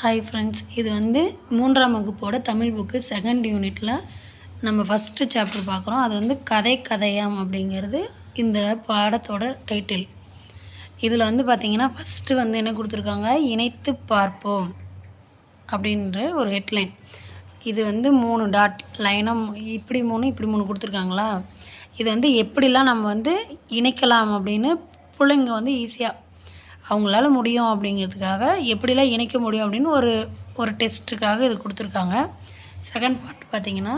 Hi friends இது வந்து மூன்றாம் வகுப்போட தமிழ் புக்கு செகண்ட் யூனிட்டில் நம்ம ஃபஸ்ட்டு சாப்டர் பார்க்குறோம். அது வந்து கதை கதையாம் அப்படிங்கிறது இந்த பாடத்தோட டைட்டில் இதில் வந்து பார்த்திங்கன்னா ஃபஸ்ட்டு வந்து என்ன கொடுத்துருக்காங்க? இணைத்து பார்ப்போம் அப்படின்ற ஒரு ஹெட்லைன் இது வந்து மூணு டாட் லைனாக இப்படி மூணு இப்படி மூணு கொடுத்துருக்காங்களா? இது வந்து எப்படிலாம் நம்ம வந்து இணைக்கலாம் அப்படின்னு பிள்ளைங்க வந்து ஈஸியாக அவங்களால முடியும் அப்படிங்கிறதுக்காக எப்படிலாம் இணைக்க முடியும் அப்படின்னு ஒரு ஒரு டெஸ்ட்டுக்காக இது கொடுத்துருக்காங்க. செகண்ட் பார்ட் பார்த்தீங்கன்னா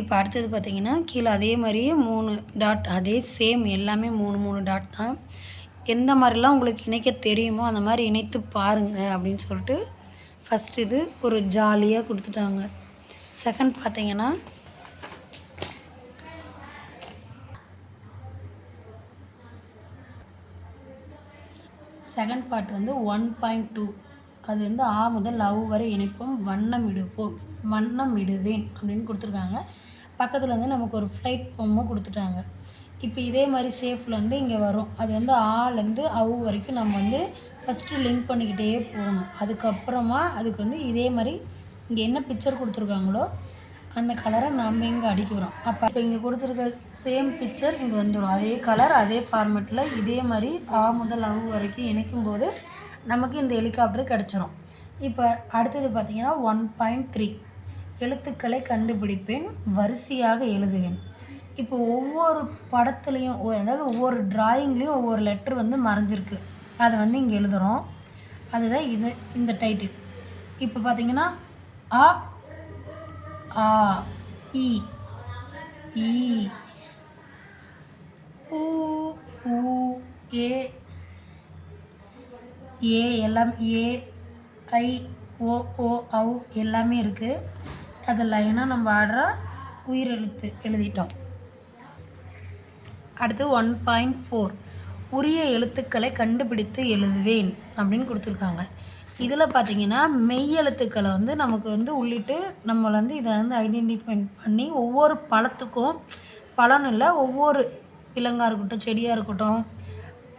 இப்போ அடுத்தது பார்த்தீங்கன்னா கீழே அதே மாதிரியே மூணு டாட் அதே சேம் எல்லாமே மூணு மூணு டாட் தான். எந்த மாதிரிலாம் உங்களுக்கு இணைக்க தெரியுமோ அந்த மாதிரி இணைத்து பாருங்கள் அப்படின்னு சொல்லிட்டு ஃபஸ்ட் இது ஒரு ஜாலியாக கொடுத்துட்டாங்க. செகண்ட் பார்த்தீங்கன்னா செகண்ட் பார்ட் வந்து ஒன் பாயிண்ட் டூ அது வந்து ஆ முதல் லவ் வரை இணைப்போம் வண்ணம் இடுப்போம் வண்ணம் இடுவேன் அப்படின்னு கொடுத்துருக்காங்க. பக்கத்தில் வந்து நமக்கு ஒரு ஃப்ளைட் பொம்மை கொடுத்துட்டாங்க. இப்போ இதே மாதிரி ஷேஃபில் வந்து இங்கே வரும். அது வந்து ஆலேருந்து அவு வரைக்கும் நம்ம வந்து ஃபஸ்ட்டு லிங்க் பண்ணிக்கிட்டே போகணும். அதுக்கப்புறமா அதுக்கு வந்து இதே மாதிரி இங்கே என்ன பிக்சர் கொடுத்துருக்காங்களோ அந்த கலரை நம்ம இங்கே அடிக்கிறோம் அப்போ இப்போ இங்கே கொடுத்துருக்க சேம் பிக்சர் இங்கே வந்துடும் அதே கலர் அதே ஃபார்மெட்டில் இதே மாதிரி ஆ முதல் அவு வரைக்கும் இணைக்கும் போது நமக்கு இந்த ஹெலிகாப்டர் கிடச்சிரும். இப்போ அடுத்தது பார்த்திங்கன்னா ஒன் பாயிண்ட் த்ரீ எழுத்துக்களை கண்டுபிடிப்பேன் வரிசையாக எழுதுவேன். இப்போ ஒவ்வொரு படத்துலேயும் அதாவது ஒவ்வொரு டிராயிங்லேயும் ஒவ்வொரு லெட்டர் வந்து மறைஞ்சிருக்கு. அதை வந்து இங்கே எழுதுகிறோம் அதுதான் இது இந்த டைட்டில் இப்போ பார்த்திங்கன்னா ஆ ஆ இ ஈ ஊ ஊ ஏ ஏ எல்லாம் ஏ ஐ ஓ ஓ ஔ எல்லாமே இருக்குது அது லைனாக நம்ம ஆடுற உயிரெழுத்து எழுதிட்டோம். அடுத்து ஒன் பாயிண்ட் ஃபோர் உரிய எழுத்துக்களை கண்டுபிடித்து எழுதுவேன் அப்படின்னு கொடுத்துருக்காங்க. இதில் பார்த்தீங்கன்னா மெய்யெழுத்துக்களை வந்து நமக்கு வந்து உள்ளிட்டு நம்மளை வந்து இதை வந்து ஐடென்டிஃபை பண்ணி ஒவ்வொரு பழத்துக்கும் பழம் இல்லை ஒவ்வொரு விலங்காக இருக்கட்டும் செடியாக இருக்கட்டும்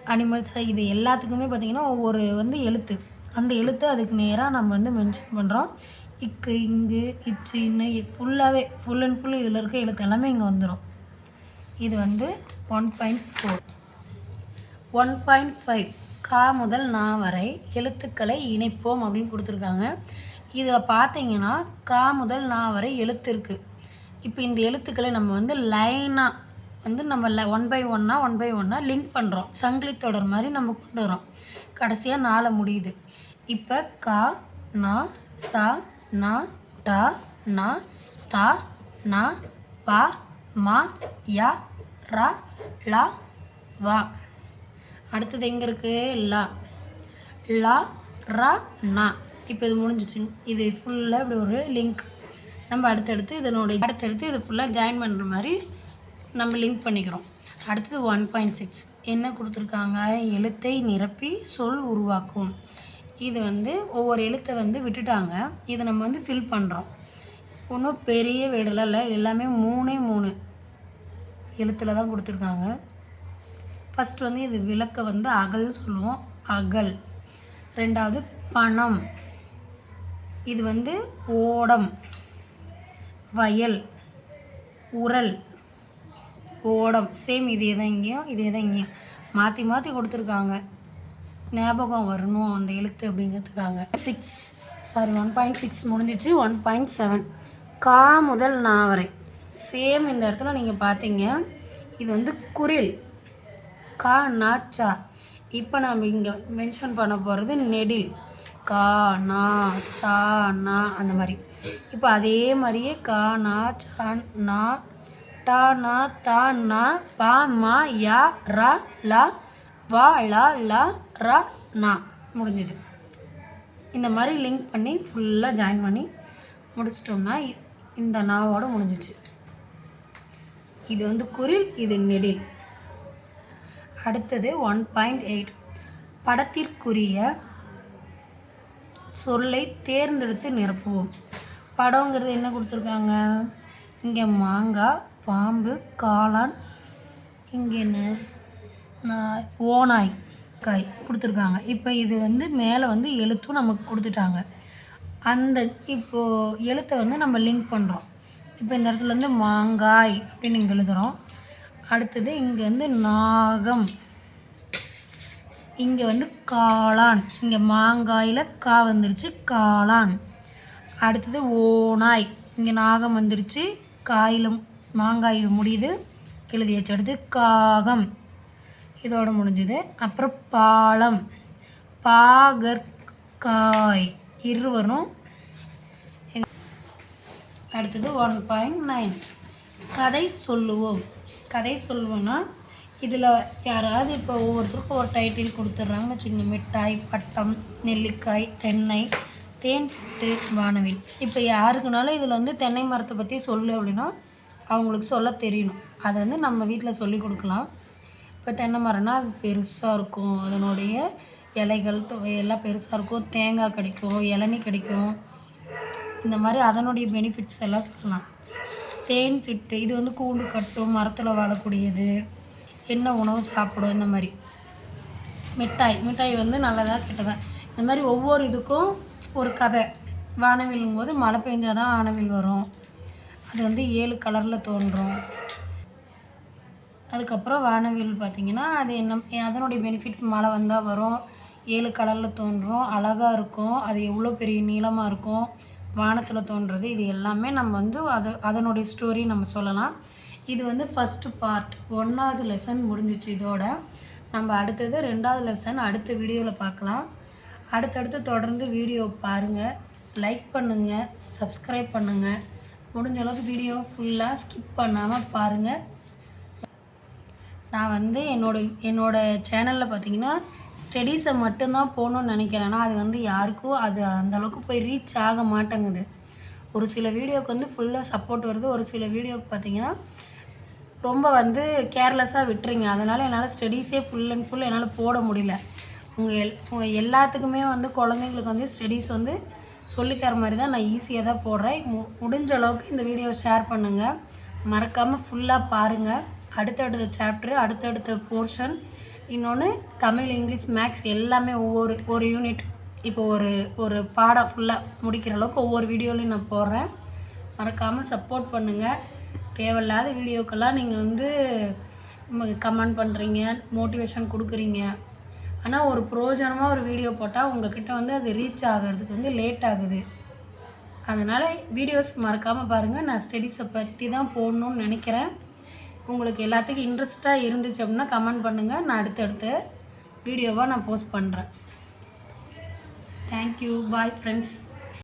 அனிமல்ஸை இது எல்லாத்துக்குமே பார்த்திங்கன்னா ஒவ்வொரு வந்து எழுத்து. அந்த எழுத்து அதுக்கு நேராக நம்ம வந்து மென்ஷன் பண்ணுறோம் இக்கு இங்கு இச்சு இன்னு ஃபுல்லாகவே ஃபுல் அண்ட் ஃபுல் இதில் இருக்க எழுத்து எல்லாமே இங்கே வந்துடும் இது வந்து one point four one point five கா முதல் நா வரை எழுத்துக்களை இணைப்போம் அப்படின்னு கொடுத்துருக்காங்க. இதில் பார்த்தீங்கன்னா கா முதல் நா வரை எழுத்து இருக்குது இப்போ இந்த எழுத்துக்களை நம்ம வந்து லைனாக வந்து நம்ம ல ஒன் பை ஒன்னாக ஒன் பை ஒன்னாக லிங்க் பண்ணுறோம் சங்கிலி தொடர் மாதிரி நம்ம கொண்டு வரோம் கடைசியாக நாளை முடியுது. இப்போ கா நா சா நா டா நா தா நா பா மா யா ரா லா வா. அடுத்தது எங்கே இருக்குது லா. லா ரா நா. இப்போ இது முடிஞ்சிச்சு. இது ஃபுல்லாக இப்படி ஒரு லிங்க் நம்ம அடுத்தடுத்து இதனுடைய அடுத்தடுத்து இது ஃபுல்லாக ஜாயின் பண்ணுற மாதிரி நம்ம லிங்க் பண்ணிக்கிறோம். அடுத்தது ஒன் பாயிண்ட் சிக்ஸ் என்ன கொடுத்துருக்காங்க? எழுத்தை நிரப்பி சொல் உருவாக்கும். இது வந்து ஒவ்வொரு எழுத்தை வந்து விட்டுட்டாங்க. இதை நம்ம வந்து ஃபில் பண்ணுறோம் ஒன்றும் பெரிய வீடெல்லாம் இல்லை எல்லாமே மூணே மூணு எழுத்தில் தான் கொடுத்துருக்காங்க. ஃபஸ்ட் வந்து இது விளக்க வந்து அகல்னு சொல்லுவோம். அகல். ரெண்டாவது பணம். இது வந்து ஓடம். வயல். உரல். ஓடம். சேம் இதே தான் இங்கேயும் இதே தான் இங்கேயும். மாற்றி மாற்றி கொடுத்துருக்காங்க. ஞாபகம் வரணும் அந்த எழுத்து அப்படிங்கிறதுக்காக. Six sorry one point six முடிஞ்சிச்சு. ஒன் பாயிண்ட் செவன் கா முதல் நா வரை. சேம் இந்த இடத்துல நீங்கள் பார்த்தீங்க. இது வந்து குரில். கா நாச்சா இப்போ நம்ம இங்கே மென்ஷன் பண்ண போகிறது நெடில். கா நா சா நா அந்த மாதிரி. இப்போ அதே மாதிரியே கா நா சா நா டா நா தா நா பா மா யா ரா லா வா லா லா ரா நா. முடிஞ்சது. இந்த மாதிரி லிங்க் பண்ணி ஃபுல்லாக ஜாயின் பண்ணி முடிச்சிட்டோம்னா இந்த நாவோட முடிஞ்சிச்சு. இது வந்து குரில் இது நெடில். அடுத்தது ஒன் பாயிண்ட் எயிட். படத்திற்குரிய சொல்லை தேர்ந்தெடுத்து நிரப்புவோம். படங்கிறது என்ன கொடுத்துருக்காங்க? இங்கே மாங்காய் பாம்பு காளான் இங்கே என்ன? ஓநாய் காய் கொடுத்துருக்காங்க. இப்போ இது வந்து மேலே வந்து எழுத்தும் நமக்கு கொடுத்துட்டாங்க. அந்த இப்போது எழுத்தை வந்து நம்ம லிங்க் பண்ணுறோம் இப்போ இந்த இடத்துல வந்து மாங்காய் அப்படின்னு இங்கே எழுதுகிறோம் அடுத்தது இங்கே வந்து நாகம். இங்கே வந்து காளான். இங்கே மாங்காயில் கா வந்துருச்சு காளான். அடுத்தது ஓநாய். இங்கே நாகம் வந்துருச்சு காயில் மாங்காய் முடியுது. எழுதியாச்சு அடுத்து காகம். இதோட முடிஞ்சுது. அப்புறம் பாலம். பாகற்காய். இருவரும் அடுத்தது ஒன் பாயிண்ட் நைன் கதை சொல்லுவோம். கதை சொல்லுவோம்னா இதில் யாராவது இப்போ ஒவ்வொருத்தருக்கும் ஒரு டைட்டில் கொடுத்துட்றாங்கன்னு வச்சுக்கோங்க. மிட்டாய் பட்டம் நெல்லிக்காய் தென்னை தேன் சிட்டு வானவில். இப்போ யாருக்குனாலும் இதில் வந்து தென்னை மரத்தை பற்றி சொல்லு அப்படின்னா அவங்களுக்கு சொல்ல தெரியணும். அதை வந்து நம்ம வீட்டில் சொல்லி கொடுக்கலாம். இப்போ தென்னை மரம்னா அது பெருசாக இருக்கும். அதனுடைய இலைகள் எல்லாம் பெருசாக இருக்கும். தேங்காய் கிடைக்கும் இளநீ கிடைக்கும். இந்த மாதிரி அதனுடைய பெனிஃபிட்ஸ் எல்லாம் சொல்லலாம். தேன் சிட்டு இது வந்து கூண்டு கட்டும் மரத்தில் வாழக்கூடியது என்ன உணவு சாப்பிடும் இந்த மாதிரி. மிட்டாய் மிட்டாய் வந்து நல்லதாக கெட்டதா. இந்த மாதிரி ஒவ்வொரு இதுக்கும் ஒரு கதை. வானவில்லும் போது மழை பெஞ்சால் தான் வானவில் வரும். அது வந்து ஏழு கலரில் தோன்றும். அதுக்கப்புறம் வானவில் பார்த்திங்கன்னா அது என்ன அதனுடைய பெனிஃபிட் மழை வந்தால் வரும். ஏழு கலரில் தோன்றும் அழகாக இருக்கும். அது எவ்வளோ பெரிய நீளமாக இருக்கும். வானத்தில் தோன்றது இது எல்லாமே நம்ம வந்து அது அதனுடைய ஸ்டோரி நம்ம சொல்லலாம். இது வந்து ஃபஸ்ட்டு பார்ட் ஒன்றாவது லெசன் முடிஞ்சிச்சு இதோட. நம்ம அடுத்தது ரெண்டாவது லெசன் அடுத்த வீடியோவில் பார்க்கலாம். அடுத்தடுத்து தொடர்ந்து வீடியோ பாருங்கள் லைக் பண்ணுங்கள் சப்ஸ்கிரைப் பண்ணுங்கள் முடிஞ்ச அளவுக்கு வீடியோ ஃபுல்லாக ஸ்கிப் பண்ணாமல் பாருங்கள் நான் வந்து என்னோட என்னோடய சேனலில் பார்த்தீங்கன்னா ஸ்டடீஸை மட்டும்தான் போகணுன்னு ஆனால் அது வந்து யாருக்கும் அது அந்தளவுக்கு போய் ரீச் ஆக மாட்டேங்குது. ஒரு சில வீடியோவுக்கு வந்து ஃபுல்லாக சப்போர்ட் வருது. ஒரு சில வீடியோவுக்கு பார்த்தீங்கன்னா ரொம்ப வந்து கேர்லெஸ்ஸாக விட்டுறீங்க அதனால் என்னால் ஸ்டடீஸே ஃபுல் அண்ட் ஃபுல் என்னால் போட முடியல. உங்கள் எல் உங்கள் எல்லாத்துக்குமே வந்து குழந்தைங்களுக்கு வந்து ஸ்டடீஸ் வந்து சொல்லித்தர மாதிரி தான் நான் ஈஸியாக தான் போடுறேன். மு முடிஞ்ச அளவுக்கு இந்த வீடியோவை ஷேர் பண்ணுங்கள் மறக்காமல் ஃபுல்லாக பாருங்கள் அடுத்தடுத்த சாப்டர் அடுத்தடுத்த போர்ஷன் இன்னொன்று தமிழ் இங்கிலீஷ் மேக்ஸ் எல்லாமே ஒவ்வொரு ஒரு யூனிட் இப்போ ஒரு ஒரு பாடம் ஃபுல்லாக முடிக்கிற அளவுக்கு ஒவ்வொரு வீடியோலையும் நான் போடுறேன். மறக்காமல் சப்போர்ட் பண்ணுங்கள் தேவையில்லாத வீடியோக்கெல்லாம் நீங்கள் வந்து கமெண்ட் பண்ணுறீங்க மோட்டிவேஷன் கொடுக்குறீங்க. ஆனால் ஒரு புரோஜனமாக ஒரு வீடியோ போட்டால் உங்கள்கிட்ட வந்து அது ரீச் ஆகிறதுக்கு வந்து லேட் ஆகுது. அதனால் வீடியோஸ் மறக்காமல் பாருங்கள் நான் ஸ்டடீஸை பற்றி தான் போடணும்னு நினைக்கிறேன். உங்களுக்கு எல்லாத்துக்கும் இன்ட்ரெஸ்ட்டாக இருந்துச்சு அப்படின்னா கமெண்ட் பண்ணுங்கள் நான் அடுத்தடுத்த வீடியோவாக நான் போஸ்ட் பண்ணுறேன் தேங்க்யூ பாய் ஃப்ரெண்ட்ஸ்